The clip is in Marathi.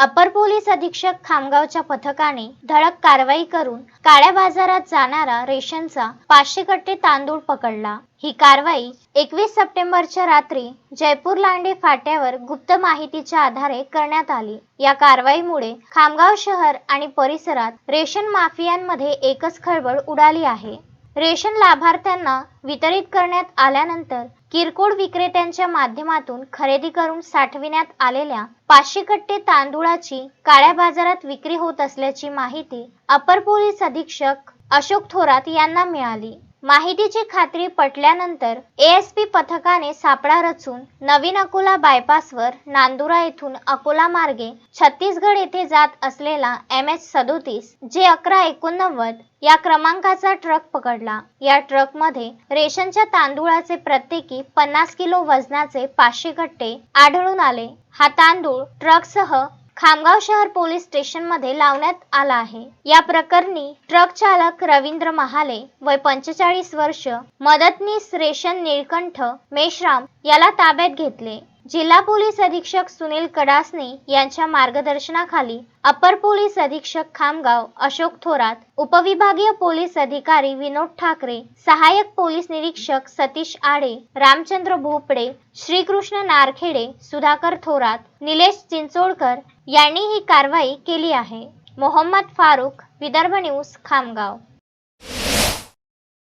अपर पोलीस अधीक्षक खामगावच्या पथकाने धडक कारवाई करून काळ्या बाजारात जाणारा रेशनचा पाचशे कट्टे तांदूळ पकडला. ही कारवाई एकवीस सप्टेंबरच्या रात्री जयपूर लांडे फाट्यावर गुप्त माहितीच्या आधारे करण्यात आली. या कारवाईमुळे खामगाव शहर आणि परिसरात रेशन माफियांमध्ये एकच खळबळ उडाली आहे. रेशन लाभार्थ्यांना वितरित करण्यात आल्यानंतर किरकोळ विक्रेत्यांच्या माध्यमातून खरेदी करून साठविण्यात आलेल्या पाचशे कट्टे तांदूळाची काळ्या बाजारात विक्री होत असल्याची माहिती अपर पोलीस अधीक्षक अशोक थोरात यांना मिळाली. माहितीची खात्री पटल्यानंतर एएसपी पथकाने सापळा रचून नवीन अकोला बायपासवर नांदुरा येथून अकोला मार्गे छत्तीसगड येथे जात असलेला एम एच सदोतीस जे अकरा एकोणनव्वद या क्रमांकाचा ट्रक पकडला. या ट्रकमध्ये रेशनच्या तांदूळाचे प्रत्येकी पन्नास किलो वजनाचे पाचशे कट्टे आढळून आले. हा तांदूळ ट्रकसह खामगाव शहर पोलीस स्टेशनमध्ये लावण्यात आला आहे. या प्रकरणी ट्रक चालक रवींद्र महाले वय पंचेचाळीस वर्ष मदतनीस रेशन निळकंठ मेश्राम याला ताब्यात घेतले. जिल्हा पोलीस अधीक्षक सुनील कडासने यांच्या मार्गदर्शनाखाली अपर पोलीस अधीक्षक खामगाव अशोक थोरात उपविभागीय पोलीस अधिकारी विनोद ठाकरे सहाय्यक पोलीस निरीक्षक सतीश आडे रामचंद्र भोपडे श्रीकृष्ण नारखेडे सुधाकर थोरात निलेश चिंचोडकर यांनी ही कारवाई केली आहे. मोहम्मद फारुख विदर्भ न्यूज खामगाव.